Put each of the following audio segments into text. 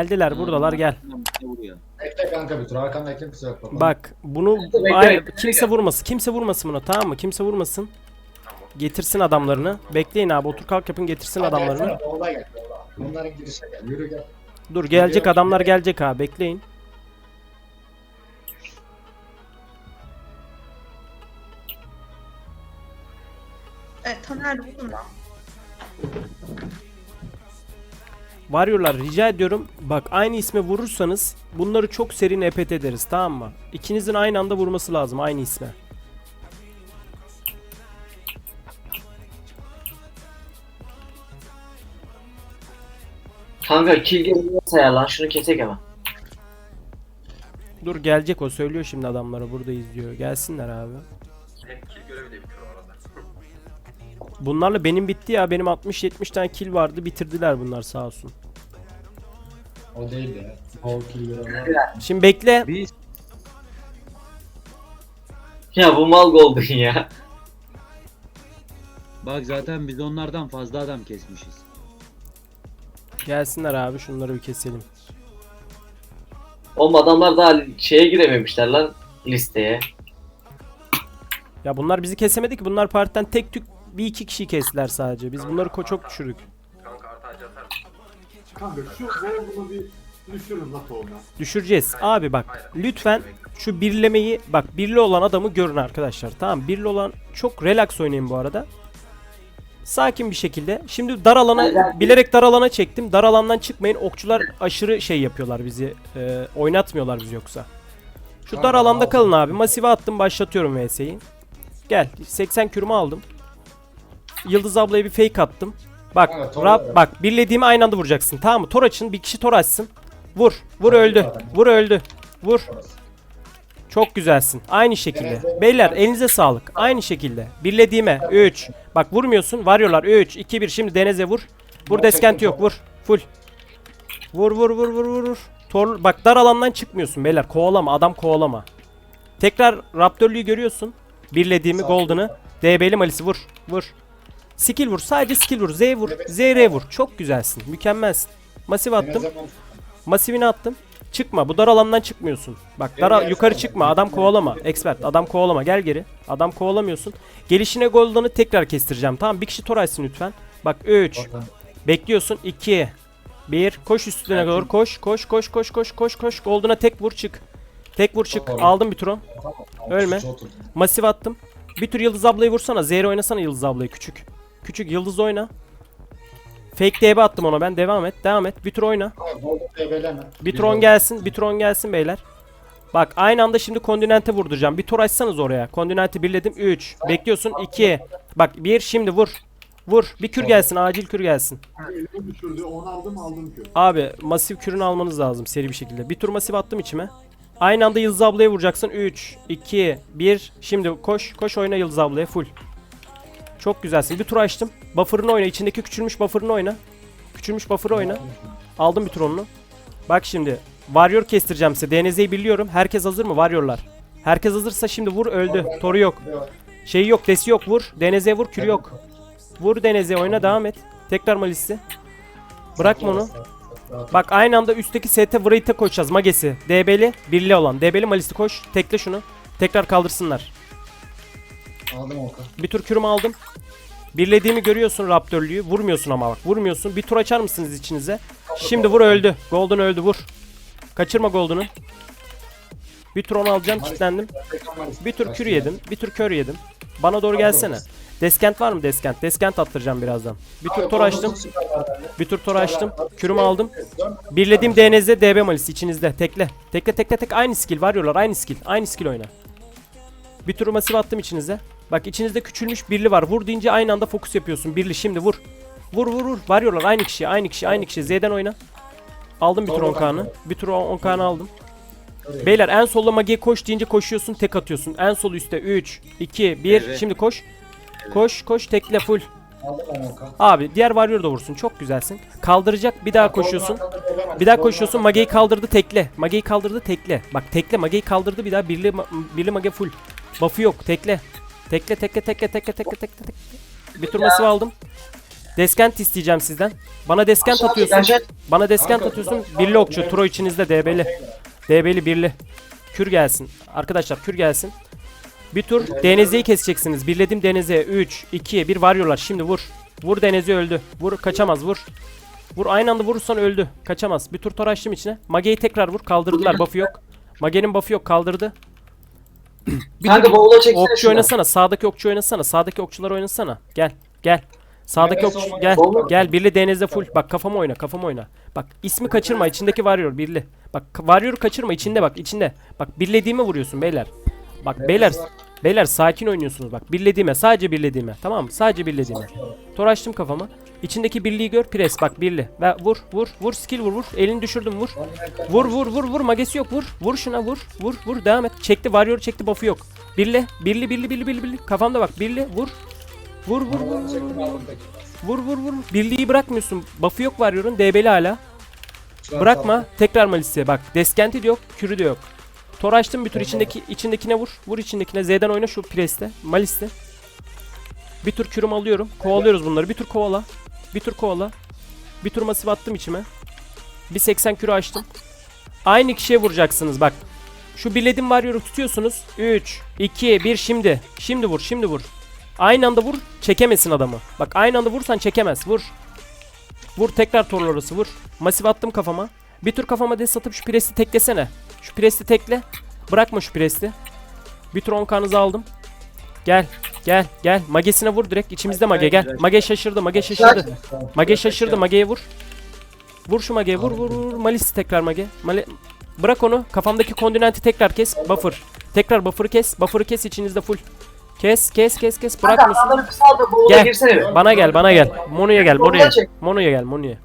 Geldiler buradalar gel. Bekle kanka bir tur. Arkanda kimse yok. Bakalım. Bak bunu Bekle, Ay, bekle, kimse vurmasın. Kimse vurmasın buna tamam mı? Kimse vurmasın. Getirsin adamlarını. Bekleyin abi otur kalk yapın getirsin adamlarını. Solda gel. Bunların girişe gel. Yürü gel. Dur gelecek adamlar gelecek abi bekleyin. Evet Taner vurun lan. Varıyorlar rica ediyorum. Bak aynı isme vurursanız bunları çok seri nepet ederiz tamam mı? İkinizin aynı anda vurması lazım aynı isme. Kanka kill geliyor sayar lan şunu kesek hemen. Dur gelecek o söylüyor şimdi adamlara burada izliyor. Gelsinler abi. Kill görevi de bitiyor. Bunlarla benim bitti ya. Benim 60-70 tane kill vardı. Bitirdiler bunlar sağ olsun. O değil ya. O killleri var. Şimdi bekle. Biz Ya bu mal goldun ya. bak zaten biz onlardan fazla adam kesmişiz. Gelsinler abi şunları bir keselim. Oğlum adamlar daha şeye girememişler lan listeye. Ya bunlar bizi kesemedi ki. Bunlar partiden tek tük bir iki kişi kestiler sadece. Biz bunları ko- çok düşürdük. Kanka şu Volvo'nu bir düşürün ona. Düşüreceğiz. Abi bak lütfen şu birlemeyi bak birli olan adamı görün arkadaşlar. Tamam birli olan çok relax oynayın bu arada. Sakin bir şekilde. Şimdi dar alana bilerek dar alana çektim. Dar alandan çıkmayın. Okçular aşırı şey yapıyorlar bizi. e, oynatmıyorlar bizi yoksa. Şu dar alanda kalın abi. Masive attım başlatıyorum VS'yi. Gel 80 kürümü aldım. Yıldız ablaya bir fake attım. Bak Evet, Rab bak birlediğimi aynı anda vuracaksın tamam mı? Tor açın bir kişi tor açsın. Vur. Vur öldü. Vur öldü. Vur. Çok güzelsin. Aynı şekilde. Beyler elinize sağlık. Aynı şekilde. Birlediğime 3. Bak vurmuyorsun. Varıyorlar 3 2 1 şimdi Deniz'e vur. Deskent çektim, yok. Vur. Full. Vur vur vur vur vur. vur. Tor bak dar alandan çıkmıyorsun beyler. Kovalama. Adam kovalama. Tekrar Raptörlüğü görüyorsun. Birlediğimi Golden'ı. DB'li Malis'i vur. Vur. Skill vur. Sadece skill vur. Z vur. ZR vur. Çok güzelsin. Mükemmelsin. Masif attım. Masivini attım. Çıkma. Bu dar alandan çıkmıyorsun. Bak dar gel yukarı çıkma. Adam kovalama. Expert. Adam kovalama. Gel geri. Adam kovalamıyorsun. Gelişine Golden'ı tekrar kestireceğim. Tamam bir kişi tor açsın lütfen. Bak 3. Bakın. Bekliyorsun. 2. 1. Koş üstüne doğru. Koş. Koş koş koş koş koş koş. Golden'a tek vur çık. Tek vur çık. Tamam. Aldım bir tron. Ölme. Masif attım. Bir tür Yıldız ablayı vursana. Zehra oynasana Yıldız ablayı küçük. Küçük Yıldız oyna. Fake DB attım ona ben. Devam et. Devam et. Bir tur oyna. Bir tron gelsin. Bir tron gelsin beyler. Bak aynı anda şimdi kontinente vurduracağım. Bir tur açsanız oraya. Kontinenti birledim. 3. Bekliyorsun. 2. Bak 1 şimdi vur. Vur. Bir kür gelsin. Acil kür gelsin. Abi masif kürünü almanız lazım seri bir şekilde. Bir tur masif attım içime. Aynı anda Yıldız ablaya vuracaksın. 3, 2, 1. Şimdi koş. Koş oyna Yıldız ablaya full. Çok güzelsin. Bir tur açtım. Buffer'ını oyna. İçindeki küçülmüş buffer'ını oyna. Küçülmüş buffer'ı oyna. Aldım bir tur onu. Bak şimdi. Warrior kestireceğim size. DNZ'yi biliyorum. Herkes hazır mı? Warrior'lar. Herkes hazırsa şimdi vur öldü. Toru yok. Şeyi yok. Desi yok. Vur. DNZ'ye vur. Kürü yok. Vur DNZ'ye oyna. Devam et. Tekrar Malis'i. Bırakma onu. Bak aynı anda üstteki ST Wraith'e koşacağız Magesi. DB'li, birli olan. DB'li Malis'i koş. Tekle şunu. Tekrar kaldırsınlar. Aldım Okan. Bir tur kürümü aldım. Birlediğimi görüyorsun Raptörlüğü. Vurmuyorsun ama bak. Vurmuyorsun. Bir tur açar mısınız içinize? Şimdi vur öldü. Golden öldü vur. Kaçırma Golden'ı. Bir tur onu alacağım. Kilitlendim. Bir tur kür yedim. Bir tur kör yedim. Bana doğru gelsene. Deskent var mı Deskent? Deskent attıracağım birazdan. Bir tur tor açtım. Bir tur tor açtım. Kürümü aldım. Birlediğim DNZ DB malisi içinizde. Tekle. Tekle tekle tek aynı skill varıyorlar. Aynı skill. Aynı skill oyna. Bir tur masif attım içinize. Bak içinizde küçülmüş birli var. Vur deyince aynı anda fokus yapıyorsun. Birli şimdi vur. Vur vur vur. Varıyorlar aynı kişi. Aynı kişi. Aynı kişi. Z'den oyna. Aldım bir tur Tamam, 10 tamam. Bir tur 10 kanı aldım. Beyler en solla magiye koş deyince koşuyorsun. Tek atıyorsun. En sol üstte 3 2 1. Evet. Şimdi koş. Koş koş tekle full. Abi diğer varıyor da vursun. Çok güzelsin. Kaldıracak bir daha koşuyorsun. Bir daha koşuyorsun. Mage'yi kaldırdı tekle. Mage'yi kaldırdı tekle. Bak tekle. Mage'yi kaldırdı bir daha birli birli mage full. Buff'ı yok. Tekle. Tekle tekle tekle tekle tekle tekle tekle. Bir tur masif aldım. Deskent isteyeceğim sizden. Bana deskent Aşağı- atıyorsun. Bana deskent Kanka, atıyorsun. kanka, Birli okçu. Tro içinizde DB'li. DB'li birli. Kür gelsin. Arkadaşlar kür gelsin. Bir tur DNZ'yi keseceksiniz. Birledim DNZ. 3, 2, 1 varıyorlar. Şimdi vur. Vur DNZ öldü. Vur kaçamaz vur. Vur aynı anda vurursan öldü. Kaçamaz. Bir tur tor açtım içine. Mage'yi tekrar vur. Kaldırdılar. Buff'ı yok. Mage'nin buff'ı yok. Kaldırdı. Bir Kanka bowl'a çeksene okçu şunu. oynasana. Sağdaki okçu oynasana. Sağdaki okçular oynasana. Gel. Gel. Sağdaki Neresi okçu gel. Gel birli DNZ full. Bak kafama oyna. Kafama oyna. Bak ismi kaçırma. içindeki varıyor birli. Bak varıyor kaçırma. içinde bak. içinde. Bak birlediğime vuruyorsun beyler. Bak beyler. Beyler sakin oynuyorsunuz bak. Birlediğime. Sadece birlediğime. Tamam mı? Sadece birlediğime. Tor açtım kafama. İçindeki birliği gör. Pres bak birli. Ve vur vur vur skill vur vur. Elini düşürdüm vur. Vur vur vur vur magesi yok vur. Vur şuna vur. Vur vur devam et. Çekti warrior çekti buff'u yok. Birli birli birli birli birli birli. Kafamda bak birli vur. Vur vur vur vur. vur. Vur vur. Birliği bırakmıyorsun. Buff'u yok warrior'un. DB'li hala. Bırakma. Tekrar Malis'e bak. Deskenti de yok. Kürü de yok. Tor açtım bir tur içindeki içindekine vur. Vur içindekine. Z'den oyna şu preste. Malis'te. Bir tur kürüm alıyorum. Kovalıyoruz bunları. Bir tur kovala. Bir tur kovala. Bir tur masif attım içime. Bir 80 kürü açtım. Aynı kişiye vuracaksınız bak. Şu birledim warrior'u tutuyorsunuz. 3, 2, 1 şimdi. Şimdi vur, şimdi vur. Aynı anda vur, çekemesin adamı. Bak aynı anda vursan çekemez. Vur. Vur tekrar torlu orası vur. Masif attım kafama. Bir tur kafama des atıp şu presti teklesene. Şu presti tekle. Bırakma şu presti. Bir tur 10 kanızı aldım. Gel. Gel. Gel. Magesine vur direkt. İçimizde mage gel. Mage şaşırdı. Mage şaşırdı. Mage şaşırdı. Mage'ye vur. Vur şu Mage'ye. Vur vur vur. Malis tekrar Mage. Mali... Bırak onu. Kafamdaki kondinenti tekrar kes. Buffer. Tekrar buffer'ı kes. Buffer'ı kes içinizde full. Kes kes kes kes. Kanka kısal da bowl'a Gel. girsene. Bana gel bana gel. Mono'ya gel. Çek. Mono'ya gel. Mono'ya.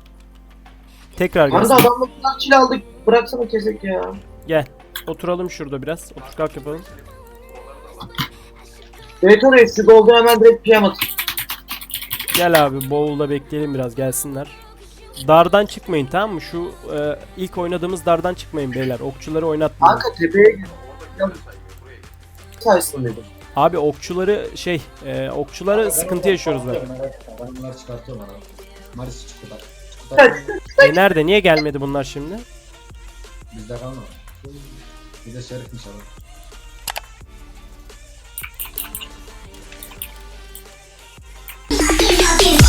Tekrar gel. Kanka adamla kill aldık. Bıraksana kesek ya. Gel. Oturalım şurada biraz. Otur kalk yapalım. Evet oraya şu golden hemen direkt at. Gel abi bowl'da bekleyelim biraz gelsinler. Dardan çıkmayın tamam mı? Şu e, ilk oynadığımız dardan çıkmayın beyler. Okçuları oynatmayın. Kanka tepeye gir. Saysın dedim. Abi okçuları şey, e, okçuları sıkıntı yaşıyoruz bak. Ben bunları çıkartıyorum abi. Maris çıktı bak. Çıktı. E, nerede? Niye gelmedi bunlar şimdi? Bizde kalmadı. Bir de şerifmiş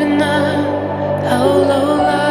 Moving up, low, low.